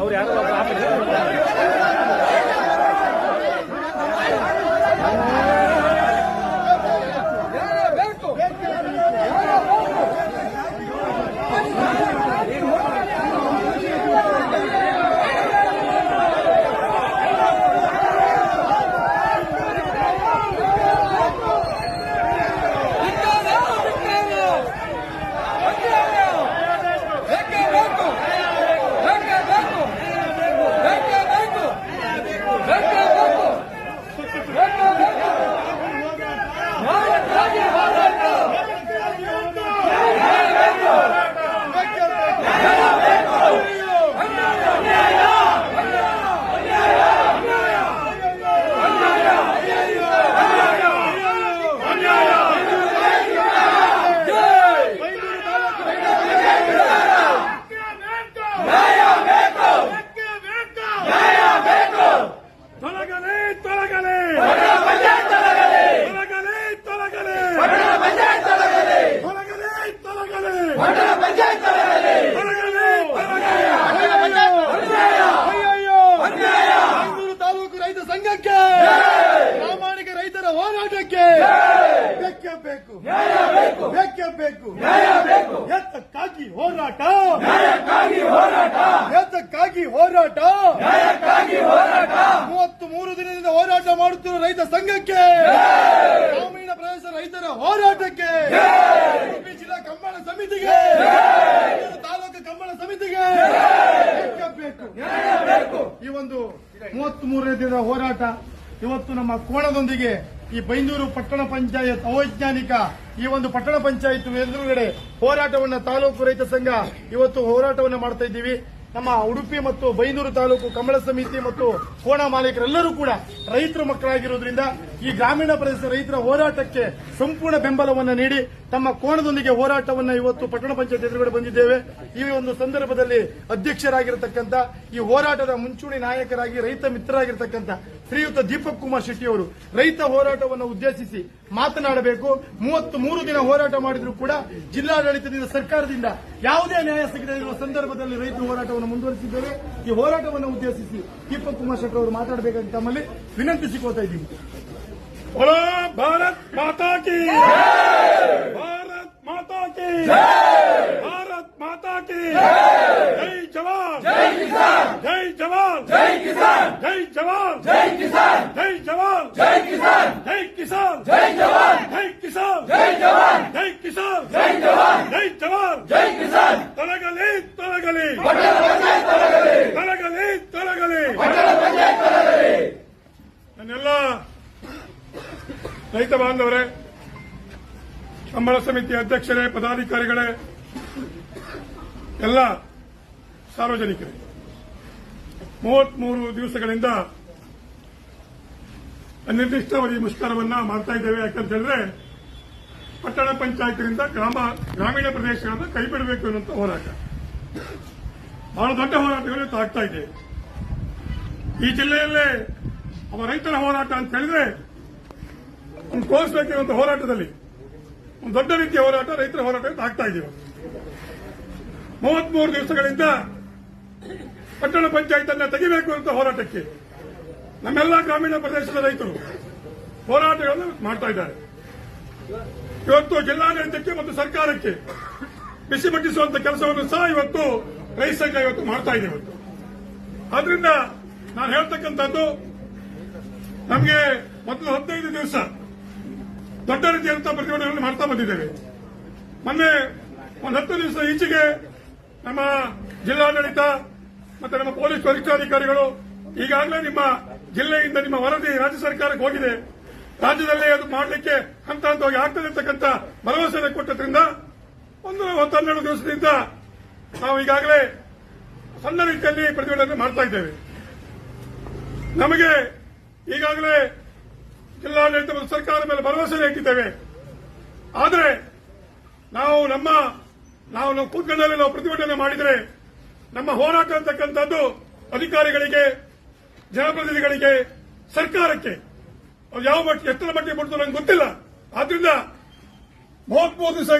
ಅವ್ರು ಯಾರು ಸಂಘಕ್ಕೆ ಪ್ರಾಮಾಣಿಕ ರೈತರ ಹೋರಾಟಕ್ಕೆ ಬೇಕೇ! ಬೇಕು ಬೇಕೇ ಬೇಕು! ಎತ್ತಕ್ಕಾಗಿ ಹೋರಾಟ. ಎತ್ತಕ್ಕಾಗಿ ಹೋರಾಟ! ಮೂವತ್ತು ಮೂರು ದಿನದಿಂದ ಹೋರಾಟ ಮಾಡುತ್ತಿರುವ ರೈತ ಸಂಘಕ್ಕೆ ಗ್ರಾಮೀಣ ಪ್ರದೇಶ ರೈತರ ಹೋರಾಟಕ್ಕೆ ಜಿಲ್ಲಾ ಕಂಬಳ ಸಮಿತಿಗೆ ತಾಲೂಕು ಕಂಬಳ ಸಮಿತಿಗೆ ಈ ಒಂದು ಮೂವತ್ತ್ ಮೂರನೇ ದಿನದ ಹೋರಾಟ ಇವತ್ತು ನಮ್ಮ ಕೋಣದೊಂದಿಗೆ ಈ ಬೈಂದೂರು ಪಟ್ಟಣ ಪಂಚಾಯತ್ ಅವೈಜ್ಞಾನಿಕ ಈ ಒಂದು ಪಟ್ಟಣ ಪಂಚಾಯತ್ ಎದುರುಗಡೆ ಹೋರಾಟವನ್ನು ತಾಲೂಕು ರೈತ ಸಂಘ ಇವತ್ತು ಹೋರಾಟವನ್ನು ಮಾಡ್ತಾ ಇದ್ದೀವಿ. ನಮ್ಮ ಉಡುಪಿ ಮತ್ತು ಬೈಂದೂರು ತಾಲೂಕು ಕಮಲ ಸಮಿತಿ ಮತ್ತು ಕೋಣ ಮಾಲೀಕರೆಲ್ಲರೂ ಕೂಡ ರೈತರ ಮಕ್ಕಳಾಗಿರುವುದರಿಂದ ಈ ಗ್ರಾಮೀಣ ಪ್ರದೇಶದ ರೈತರ ಹೋರಾಟಕ್ಕೆ ಸಂಪೂರ್ಣ ಬೆಂಬಲವನ್ನು ನೀಡಿ ತಮ್ಮ ಕೋಣದೊಂದಿಗೆ ಹೋರಾಟವನ್ನು ಇವತ್ತು ಪಟ್ಟಣ ಪಂಚಾಯತ್ ಎದುರುಗಡೆ ಬಂದಿದ್ದೇವೆ. ಈ ಒಂದು ಸಂದರ್ಭದಲ್ಲಿ ಅಧ್ಯಕ್ಷರಾಗಿರತಕ್ಕಂಥ, ಈ ಹೋರಾಟದ ಮುಂಚೂಣಿ ನಾಯಕರಾಗಿ ರೈತ ಮಿತ್ರರಾಗಿರ್ತಕ್ಕಂಥ ಶ್ರೀಯುತ ದೀಪಕ್ ಕುಮಾರ್ ಶೆಟ್ಟಿ ಅವರು ರೈತ ಹೋರಾಟವನ್ನು ಉದ್ದೇಶಿಸಿ ಮಾತನಾಡಬೇಕು. ಮೂವತ್ತು ಮೂರು ದಿನ ಹೋರಾಟ ಮಾಡಿದರೂ ಕೂಡ ಜಿಲ್ಲಾಡಳಿತದಿಂದ ಸರ್ಕಾರದಿಂದ ಯಾವುದೇ ನ್ಯಾಯ ಸಿಗದೇ ಇರುವ ಸಂದರ್ಭದಲ್ಲಿ ರೈತ ಹೋರಾಟವನ್ನು ಮುಂದುವರಿಸಿದ್ದೇವೆ ಈ ಹೋರಾಟವನ್ನು ಉದ್ದೇಶಿಸಿ ದೀಪಕ್ ಕುಮಾರ್ ಶೆಟ್ಟರ್ ಅವರು ಮಾತಾಡಬೇಕಾಗಿ ತಮ್ಮಲ್ಲಿ ವಿನಂತಿಸಿಕೊಳ್ತಾ ಇದ್ದೀನಿ. ಭಾರತ್ ಮಾತಾ ಕಿ ಭಾರತ್ ಮಾತಾ ಕಿ ಭಾರತ್ ಮಾತಾ ಕಿ ಜೈ ಜವಾನ್! ಜೈ ಕಿಸಾನ್! ಜೈ ಜವಾನ್! ಜೈ ಕಿಸಾನ್! ಜೈ ಜವಾನ್! ಜೈ ಕಿಸಾನ್! ಜೈ ಜವಾನ್! ಜೈ ಕಿಸಾನ್! ಜೈ ಕಿಸಾನ್! ಜೈ ಜವಾನ್! ಜೈ ರೈತ ಬಾಂಧವರೇ, ಸಂಬಳ ಸಮಿತಿ ಅಧ್ಯಕ್ಷರೇ, ಪದಾಧಿಕಾರಿಗಳೇ, ಎಲ್ಲ ಸಾರ್ವಜನಿಕರೇ, ಮೂವತ್ಮೂರು ದಿವಸಗಳಿಂದ ಅನಿರ್ದಿಷ್ಟಾವಧಿ ಮುಷ್ಕರವನ್ನ ಮಾಡ್ತಾ ಇದ್ದೇವೆ. ಯಾಕಂತ ಹೇಳಿದ್ರೆ, ಪಟ್ಟಣ ಪಂಚಾಯತ್ನಿಂದ ಗ್ರಾಮ, ಗ್ರಾಮೀಣ ಪ್ರದೇಶಗಳನ್ನು ಕೈಬಿಡಬೇಕು ಅನ್ನುವಂಥ ಹೋರಾಟ. ಬಹಳ ದೊಡ್ಡ ಹೋರಾಟಗಳು ಆಗ್ತಾ ಇದೆ. ಈ ಜಿಲ್ಲೆಯಲ್ಲೇ ಅವ ರೈತರ ಹೋರಾಟ ಅಂತ ಹೇಳಿದ್ರೆ ಒಂದು ತೋರಿಸಬೇಕಿರುವಂತಹ ಹೋರಾಟದಲ್ಲಿ, ಒಂದು ದೊಡ್ಡ ರೀತಿಯ ಹೋರಾಟ, ರೈತರ ಹೋರಾಟ ಆಗ್ತಾ ಇದೀವಿ ಮೂವತ್ಮೂರು ದಿವಸಗಳಿಂದ ಪಟ್ಟಣ ಪಂಚಾಯತ್ ತೆಗಿಬೇಕು ಅಂತ ಹೋರಾಟಕ್ಕೆ ನಮ್ಮೆಲ್ಲ ಗ್ರಾಮೀಣ ಪ್ರದೇಶದ ರೈತರು ಹೋರಾಟಗಳನ್ನು ಮಾಡ್ತಾ ಇದ್ದಾರೆ. ಇವತ್ತು ಜಿಲ್ಲಾಡಳಿತಕ್ಕೆ ಮತ್ತು ಸರ್ಕಾರಕ್ಕೆ ಬಿಸಿ ಮಟ್ಟಿಸುವಂತ ಕೆಲಸವನ್ನು ಸಹ ಇವತ್ತು ರೈತ ಸಂಘ ಇವತ್ತು ಮಾಡ್ತಾ ಇದೆ ಇವತ್ತು. ಆದ್ರಿಂದ ನಾನು ಹೇಳ್ತಕ್ಕಂಥದ್ದು, ನಮಗೆ ಮೊದಲು ಹದಿನೈದು ದಿವಸ ದೊಡ್ಡ ರೀತಿಯಂತಹ ಪ್ರತಿಭಟನೆಗಳನ್ನು ಮಾಡ್ತಾ ಬಂದಿದ್ದೇವೆ. ಮೊನ್ನೆ ಒಂದು ಹತ್ತು ದಿವಸ ಈಚೆಗೆ ನಮ್ಮ ಜಿಲ್ಲಾಡಳಿತ ಮತ್ತು ನಮ್ಮ ಪೊಲೀಸ್ ವರಿಷ್ಠಾಧಿಕಾರಿಗಳು ಈಗಾಗಲೇ ನಿಮ್ಮ ಜಿಲ್ಲೆಯಿಂದ ನಿಮ್ಮ ವರದಿ ರಾಜ್ಯ ಸರ್ಕಾರಕ್ಕೆ ಹೋಗಿದೆ. ರಾಜ್ಯದಲ್ಲೇ ಅದು ಮಾಡಲಿಕ್ಕೆ ಹಂತ ಹಂತವಾಗಿ ಆಗ್ತದೆ ಅಂತಕ್ಕಂಥ ಭರವಸೆ ಕೊಟ್ಟದ್ರಿಂದ ಒಂದು ಹತ್ತು ಹನ್ನೆರಡು ದಿವಸದಿಂದ ನಾವು ಈಗಾಗಲೇ ಸಣ್ಣ ರೀತಿಯಲ್ಲಿ ಪ್ರತಿಭಟನೆ ಮಾಡ್ತಾ ಇದ್ದೇವೆ. ನಮಗೆ ಈಗಾಗಲೇ ಜಿಲ್ಲಾಡಳಿತ ಮತ್ತು ಸರ್ಕಾರದ ಮೇಲೆ ಭರವಸೆ ಇಟ್ಟಿದ್ದೇವೆ ಆದರೆ ನಾವು ನಮ್ಮ ನಾವು ನಮ್ಮ ಕೂತ್ಕೊಂಡಲ್ಲಿ ನಾವು ಪ್ರತಿಭಟನೆ ಮಾಡಿದರೆ ನಮ್ಮ ಹೋರಾಟ ಅಂತಕ್ಕಂಥದ್ದು ಅಧಿಕಾರಿಗಳಿಗೆ, ಜನಪ್ರತಿನಿಧಿಗಳಿಗೆ, ಸರ್ಕಾರಕ್ಕೆ. ಯಾವ ಮಟ್ಟ ಎತ್ತರ ಮಟ್ಟಿಗೆ ಕೊಡ್ತು ನಂಗೆ ಗೊತ್ತಿಲ್ಲ. ಆದ್ರಿಂದ ದಿವಸ